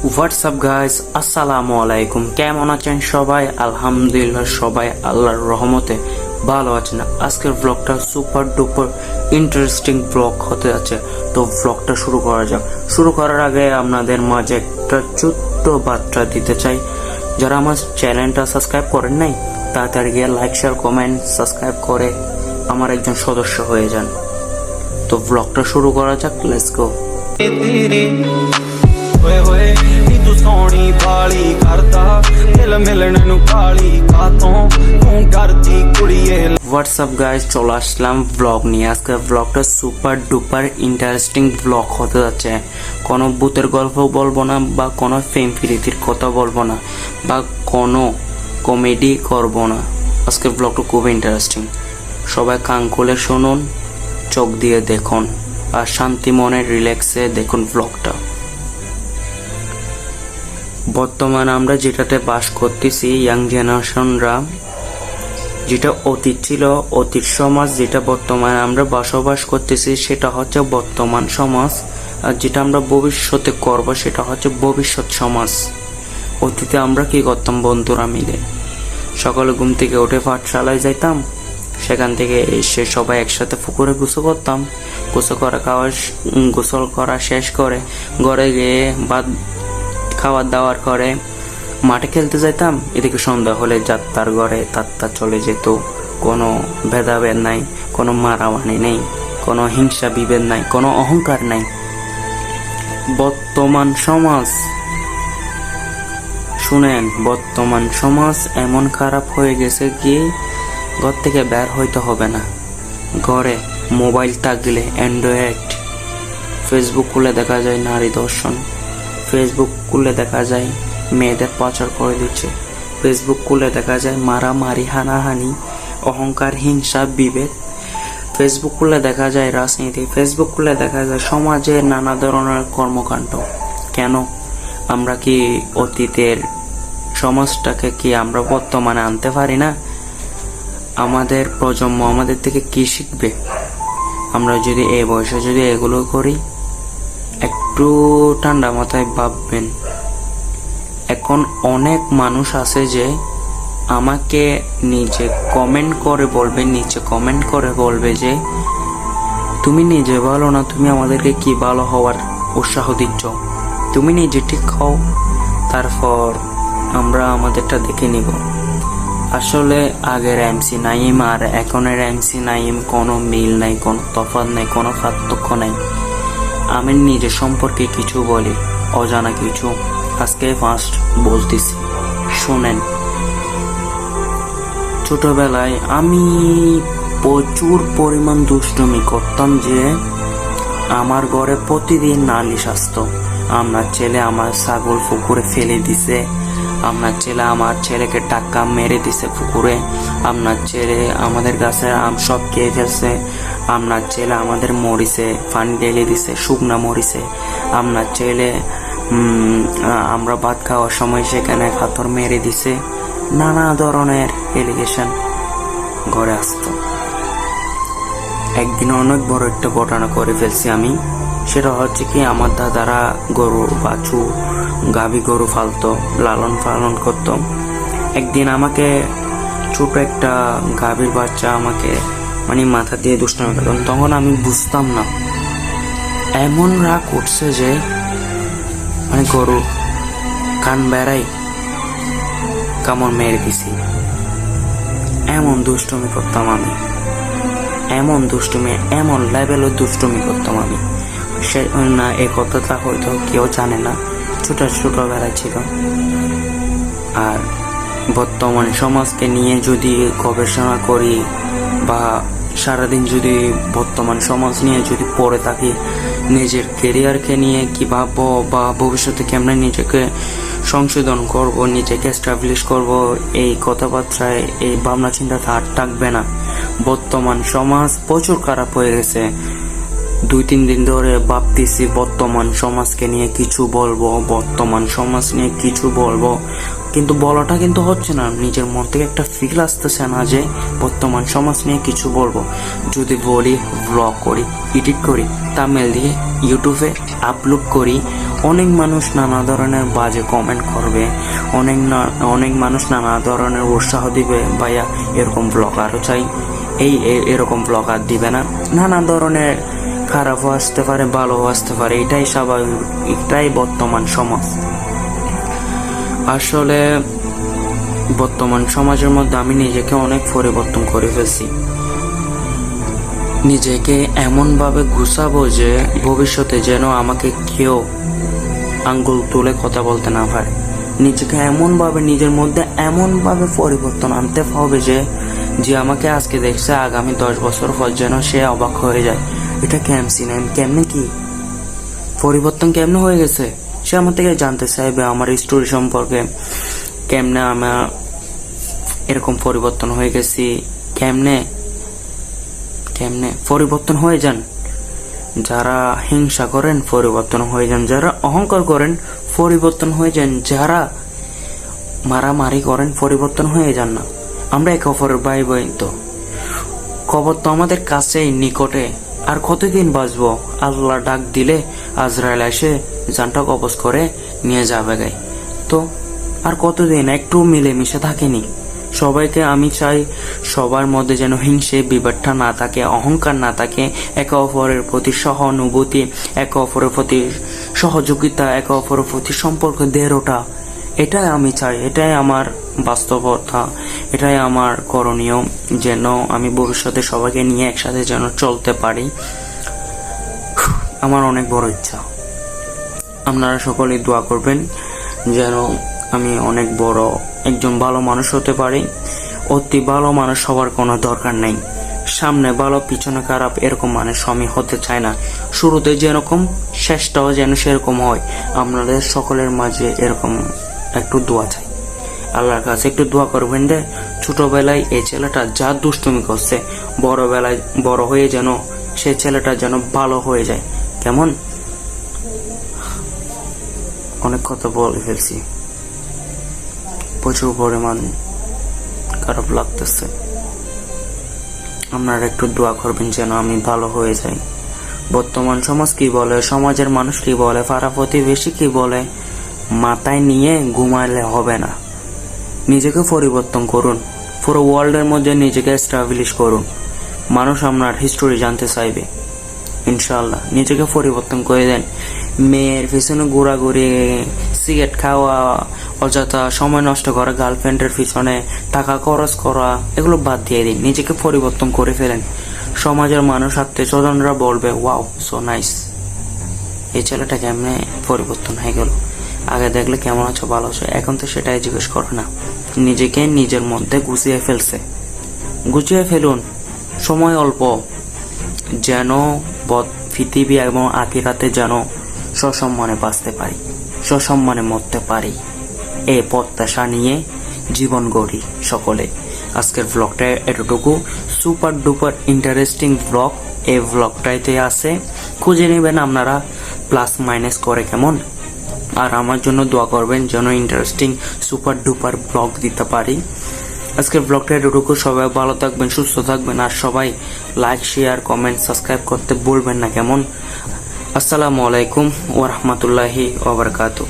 WhatsApp guys আসসালামু আলাইকুম কেমন আছেন সবাই আলহামদুলিল্লাহ সবাই আল্লাহর রহমতে ভালো আছেন আজকের ব্লগটা সুপার ডুপার ইন্টারেস্টিং ব্লগ হতে আছে তো ব্লগটা শুরু করা যাক শুরু করার আগে আপনাদের মাঝে একটা ছোট্ট বার্তা দিতে চাই যারা আমার চ্যানেলটা সাবস্ক্রাইব করেন নাই তাড়াতাড়ি গিয়ে লাইক শেয়ার কমেন্ট সাবস্ক্রাইব করে আমার একজন সদস্য হয়ে যান তো ব্লগটা শুরু করা যাক লেটস গো ਸੋਹਣੀ ਬਾਲੀ ਕਰਦਾ ਦਿਲ ਮਿਲਣ ਨੂੰ ਕਾਲੀ ਕਾਤੋਂ ਤੂੰ ਡਰਦੀ ਕੁੜੀਏ হোয়াটসঅ্যাপ গাইজ চলে আসলাম ব্লগ নিয়ে আজকে ব্লগটা সুপার ডুপার ইন্টারেস্টিং ব্লগ হতে যাচ্ছে কোনো ভূতের গল্প বলবো না বা কোনো ফেম ফিরিতির কথা বলবো না বা কোনো কমেডি করব না আজকের ব্লগটা খুব ইন্টারেস্টিং সবাই কান খুলে শুনুন চোখ দিয়ে দেখুন আর শান্তি মনে রিল্যাক্সে দেখুন ব্লগটা বর্তমানে আমরা যেটাতে বাস করতেছি ইয়াং জেনারেশনরা যেটা অতীত ছিল, অতীত সমাজ যেটা বর্তমানে আমরা বসবাস করতেছি, সেটা হচ্ছে বর্তমান সমাজ। আর যেটা আমরা ভবিষ্যতে করব, সেটা হচ্ছে ভবিষ্যৎ সমাজ। অতীতে আমরা কি করতাম, বন্ধুরা মিলে? সকালে ঘুম থেকে উঠে পাঠশালায় যাইতাম, সেখান থেকে এসে সবাই একসাথে পুকুরে গোসল করতাম। গোসল করা খাওয়া গোসল করা শেষ করে ঘরে গিয়ে ভাত খাবার দাওয়ার করে মাঠে খেলতে যাইতাম, এদিকে সন্ধ্যা হলে যাত্রার ঘরে তাত্তা চলে যেত। কোনো ভেদাভেদ নাই, কোনো মারামারি নেই, কোনো হিংসা বিভেদ নাই, কোনো অহংকার নাই। বর্তমান সমাজ, শুনেন, বর্তমান সমাজ এমন খারাপ হয়ে গেছে কি, ঘর থেকে বের হইতে হবে না। ঘরে মোবাইল থাকলে অ্যান্ড্রয়েড, ফেসবুক খুলে দেখা যায় নারী দর্শন। ফেসবুক খুলে দেখা যায়, মেয়েদের পাচার করে দিচ্ছে। ফেসবুক খুলে দেখা যায় মারামারি, হানাহানি, অহংকার, হিংসা, বিভেদ। ফেসবুক খুলে দেখা যায় রাজনীতি। ফেসবুক খুলে দেখা যায় সমাজে নানা ধরনের কর্মকাণ্ড। কেন? আমরা কি অতীতের সমাজটাকে কি আমরা বর্তমানে আনতে পারি না? আমাদের প্রজন্ম আমাদের থেকে কি শিখবে? আমরা যদি এই বয়সে যদি এগুলো করি একটু ঠান্ডা মাথায় ভাববেন। এখন অনেক মানুষ আছে যে আমাকে নিজে কমেন্ট করে বলবে নিচে কমেন্ট করে বলবে যে, তুমি নিজে ভালো না, তুমি আমাদেরকে কি ভালো হওয়ার উৎসাহ দিচ্ছ? তুমি নিজে ঠিক হও, তারপর আমরা আমাদেরটা দেখে নিব। আসলে আগের এমসি নাইম আর এখনের এমসি নাইম কোনো মিল নাই, কোনো তফাৎ নাই, কোনো পার্থক্য নাই। আমি নিজের সম্পর্কে কিছু বলি, অজানা কিছু। আজকে ফার্স্ট বলতেছি, শোনেন। ছোটবেলায় আমি প্রচুর পরিমাণ দুষ্টুমি করতাম যে আমার ঘরে প্রতিদিন নালিশ আসতো। আমার ছেলে আমার ছাগল পুকুরে ফেলে দিছে, আপনার ছেলে আমার ছেলেকে টাকা মেরে দিছে পুকুরে, আপনার ছেলে আমাদের গাছের আম সব খেয়ে ফেলছে আপনার ছেলে আমাদের মরিছে পানি ঢেলে দিছে, শুকনা মরিছে। আপনার ছেলে আমরা ভাত খাওয়ার সময় সেখানে পাথর মেরে দিছে। নানা ধরনের এলিগেশন ঘরে আসতো। একদিন অনেক বড় একটা ঘটনা করে ফেলছি আমি। সেটা হচ্ছে কি, আমার দাদারা গরু, বাছু, গাভী গরু ফালতো লালন পালন করতো। একদিন আমাকে ছোট একটা গাভীর বাচ্চা আমাকে মানে মাথা দিয়ে দুষ্টামি করতাম তখন আমি বুঝতাম না। এমন রাগ উঠছে যে মানে গরু, কান বেড়াই কামড় মেরে দিছি। এমন দুষ্টুমি করতাম আমি। এমন দুষ্টুমি, এমন লেভেলের দুষ্টুমি করতাম আমি। সে, না, এ কথাটা হয়তো কেউ জানে না। ছোট, ছোটবেলায় ছিল। আর বর্তমান সমাজকে নিয়ে যদি গবেষণা করি বা সারাদিন যদি বর্তমান সমাজ নিয়ে যদি পড়ে থাকি, নিজের কেরিয়ারকে নিয়ে কি ভাববো বা ভবিষ্যতে কেমনে নিজেকে সংশোধন করব, নিজেকে এস্টাবলিশ করব, এই কথাবার্তায়, এই ভাবনা চিন্তাতে আর থাকবে না। বর্তমান সমাজ প্রচুর খারাপ হয়ে গেছে। দুই, তিন দিন ধরে ভাবতেছি বর্তমান সমাজকে নিয়ে কিছু বলব, বর্তমান সমাজ নিয়ে কিছু বলব। কিন্তু বলাটা কিন্তু হচ্ছে না। নিজের মন থেকে একটা ফিল আসতেছে না যে বর্তমান সমাজ নিয়ে কিছু বলব। যদি বলি ব্লগ করি এডিট করি তামিল দিয়ে ইউটিউবে আপলোড করি, অনেক মানুষ নানা ধরনের বাজে কমেন্ট করবে। অনেক না, অনেক মানুষ নানা ধরনের উৎসাহ দিবে, ভাইয়া, এরকম ব্লগ আরও চাই। এই এরকম ব্লগ আর দিবে না। নানা ধরনের খারাপও আসতে পারে, ভালোও আসতে পারে, এটাই স্বাভাবিক, এটাই বর্তমান সমাজ। আসলে বর্তমান সমাজের মধ্যে আমি নিজেকে অনেক পরিবর্তন করে ফেলছি। নিজেকে এমনভাবে গুছাবো যে ভবিষ্যতে যেন আমাকে কেউ আঙ্গুল তুলে কথা বলতে না পারে। নিজেকে এমনভাবে, নিজের মধ্যে এমনভাবে পরিবর্তন আনতে হবে যে যে আমাকে আজকে দেখছে, আগামী দশ বছর পর যেন সে অবাক হয়ে যায়। এটা কেমসি না কেমনে কি? পরিবর্তন কেমনে হয়ে গেছে? সে আমার থেকে জানতে চাইবে আমার স্টোরি সম্পর্কে, কেমনে আমার এরকম পরিবর্তন হয়ে গেছি, কেমনে কেমনে পরিবর্তন হয়ে যান। যারা হিংসা করেন, পরিবর্তন হয়ে যান। যারা অহংকার করেন, পরিবর্তন হয়ে যান। যারা মারামারি করেন, পরিবর্তন হয়ে যান না। আমরা একে অপরের ভাই বোন তো। খবর তো আমাদের কাছেই, নিকটে। আর কতদিন বাঁচবো? আল্লাহ ডাক দিলে আজরাইল এসে জানটা কবজ করে নিয়ে যাবে গাই। তো আর কতদিন? একটু মিলেমিশে থাকেনি। সবাইকে আমি চাই সবার মধ্যে যেন হিংসে বিবাদটা না থাকে, অহংকার না থাকে, একে অপরের প্রতি সহানুভূতি, একে অপরের প্রতি সহযোগিতা, একে অপরের প্রতি সম্পর্ক দৃঢ়টা এটাই আমি চাই, এটাই আমার বাস্তবতা, এটাই আমার করণীয়, যেন আমি ভবিষ্যতে সবাইকে নিয়ে একসাথে যেন চলতে পারি। আমার অনেক বড় ইচ্ছা। আপনারা সকলেই দোয়া করবেন যেন আমি অনেক বড় একজন ভালো মানুষ হতে পারি। অতি ভালো মানুষ হওয়ার কোনো দরকার নেই। সামনে ভালো, পিছনে খারাপ এরকম মানুষ আমি হতে চাই না। শুরুতে যেরকম, শেষটাও যেন সেরকম হয়। আপনাদের সকলের মাঝে এরকম একটু দোয়া চাই। আল্লাহর কাছে একটু দোয়া করবেন রে ছোটবেলায় এই ছেলেটা যা দুষ্টুমি করছে, বড়বেলায় বড় হয়ে যেন সে ছেলেটা যেন ভালো হয়ে যায়। কেমন? অনেক কথা বলে ফেলছি। প্রচুর পরিমাণ খারাপ লাগতেছে। আপনারা একটু দোয়া করবেন যেন আমি ভালো হয়ে যাই। বর্তমান সমাজ কি বলে? সমাজের মানুষ কি বলে? পাড়া প্রতিবেশী কি বলে? মাথায় নিয়ে ঘুমাইলে হবে না। নিজেকে পরিবর্তন করুন। পুরো ওয়ার্ল্ডের মধ্যে নিজেকে এস্টাবলিশ করুন। মানুষ আপনার হিস্টোরি জানতে চাইবে। ইনশাল্লাহ নিজেকে পরিবর্তন করে দেন। মেয়ের পিছনে ঘোরাঘুরি, সিগারেট খাওয়া, অযথা সময় নষ্ট করা গার্লফ্রেন্ডের পিছনে টাকা খরচ করা, এগুলো বাদ দিয়ে দিন। নিজেকে পরিবর্তন করে ফেলেন। সমাজের মানুষ আত্মীয় স্বজনরা বলবে ওয়াও সো নাইস এই ছেলেটা কেমনে পরিবর্তন হয়ে গেল? আগে দেখলে কেমন আছো, ভালো আছো? এখন তো সেটাই জিজ্ঞেস করে না। নিজেকে নিজের মধ্যে গুছিয়ে ফেলছে। গুছিয়ে ফেলুন। সময় অল্প। যেন পৃথিবী এবং আখিরাতে যেন সসম্মানে বাঁচতে পারি, সসম্মানে মরতে পারি। এই প্রত্যাশা নিয়ে জীবন গড়ি সকলে। আজকের ব্লগটা এতটুকু। সুপার ডুপার ইন্টারেস্টিং ব্লগ এই ব্লগটাইতে আছে। খুঁজে নেবেন আপনারা। প্লাস মাইনাস করে কেমন? আর আমার জন্য দোয়া করবেন যেন ইন্টারেস্টিং সুপার ডুপার ব্লগ দিতে পারি। আজকের ব্লগটা এটুকু সবাই ভালো থাকবেন, সুস্থ থাকবেন, আর সবাই লাইক শেয়ার কমেন্ট সাবস্ক্রাইব করতে বলবেন না, কেমন? আসসালামু আলাইকুম ওরহমতুল্লাহি ওবরকাতু